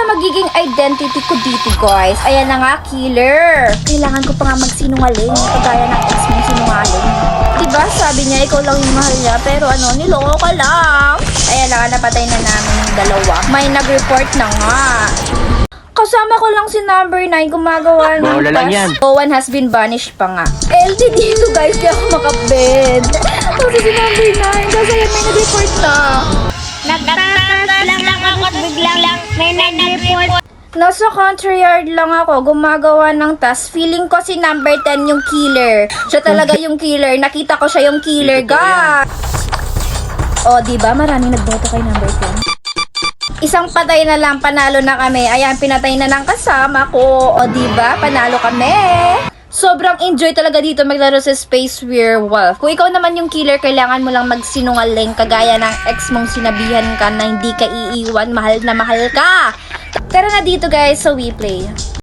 kaya magiging identity ko dito, guys? Ayan na nga, killer. Kailangan ko pa nga magsinungaling, kagaya ng ex mong sinungaling. Diba, sabi niya, ikaw lang yung mahal niya, pero ano, niloko ka lang. Ayan na nga, napatay na namin yung dalawa. May nag-report na nga. Kasama ko lang si number 9 gumagawa ng Bola lang task. yan. Oh, one has been banished pa nga. LD dito guys, di ako makabed. Kasi si number 9, kasi yan may nag-report na. Nagtatas Nasa country yard lang ako, gumagawa ng task. Feeling ko si number 10 yung killer. Siya talaga yung killer. Nakita ko siya yung killer, guys. O, oh, di ba? Maraming nagboto kay number 10. Isang patay na lang, panalo na kami. Ayan, pinatay na ng kasama ko. O, di ba? Panalo kami. Sobrang enjoy talaga dito maglaro sa Space Werewolf. Kung ikaw naman yung killer, kailangan mo lang magsinungaling kagaya ng ex mong sinabihan ka na hindi ka iiwan, mahal na mahal ka. Tara na dito guys sa WePlay.